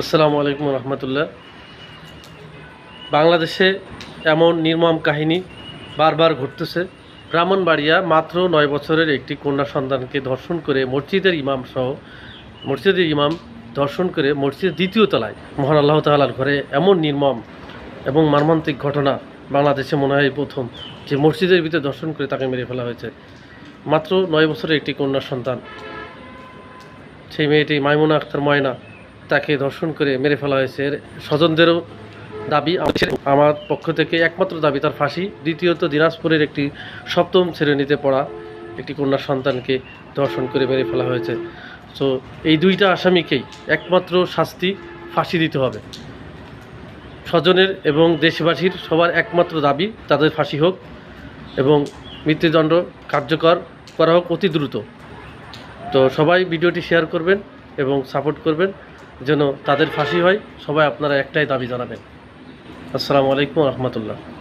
আসসালামু আলাইকুম রহমতুল্লাহ। বাংলাদেশে এমন নির্মম কাহিনী বারবার ঘটতেছে। ব্রাহ্মণবাড়িয়া মাত্র নয় বছরের একটি কন্যা সন্তানকে ধর্ষণ করে মসজিদের ইমাম সহ মসজিদের ইমাম ধর্ষণ করে মসজিদের দ্বিতীয় তলায়। মহান আল্লাহ তাআলার ঘরে এমন নির্মম এবং মর্মান্তিক ঘটনা বাংলাদেশে মনে হয় প্রথম যে মসজিদের ভিতরে ধর্ষণ করে তাকে মেরে ফেলা হয়েছে। মাত্র নয় বছরের একটি কন্যা সন্তান। সেই মেয়েটি মাইমুনা আক্তার ময়না তাকে ধর্ষণ করে মেরে ফেলা হয়েছে। এর স্বজনদেরও দাবি, আমার পক্ষ থেকে একমাত্র দাবি তার ফাঁসি, দ্বিতীয়ত দিনাজপুরের একটি সপ্তম শ্রেণীতে পড়া একটি কন্যা সন্তানকে ধর্ষণ করে মেরে ফেলা হয়েছে। সো এই দুইটা আসামিকেই একমাত্র শাস্তি, ফাঁসি দিতে হবে। স্বজনের এবং দেশবাসীর সবার একমাত্র দাবি তাদের ফাঁসি হোক এবং মৃত্যুদণ্ড কার্যকর করা হোক অতি দ্রুত। তো সবাই ভিডিওটি শেয়ার করবেন। এবং সাপোর্ট করবেন যেন তাদের ফাঁসি হয়। সবাই আপনারা একটাই দাবি জানাবেন। আসসালামু আলাইকুম রহমতুল্লাহ।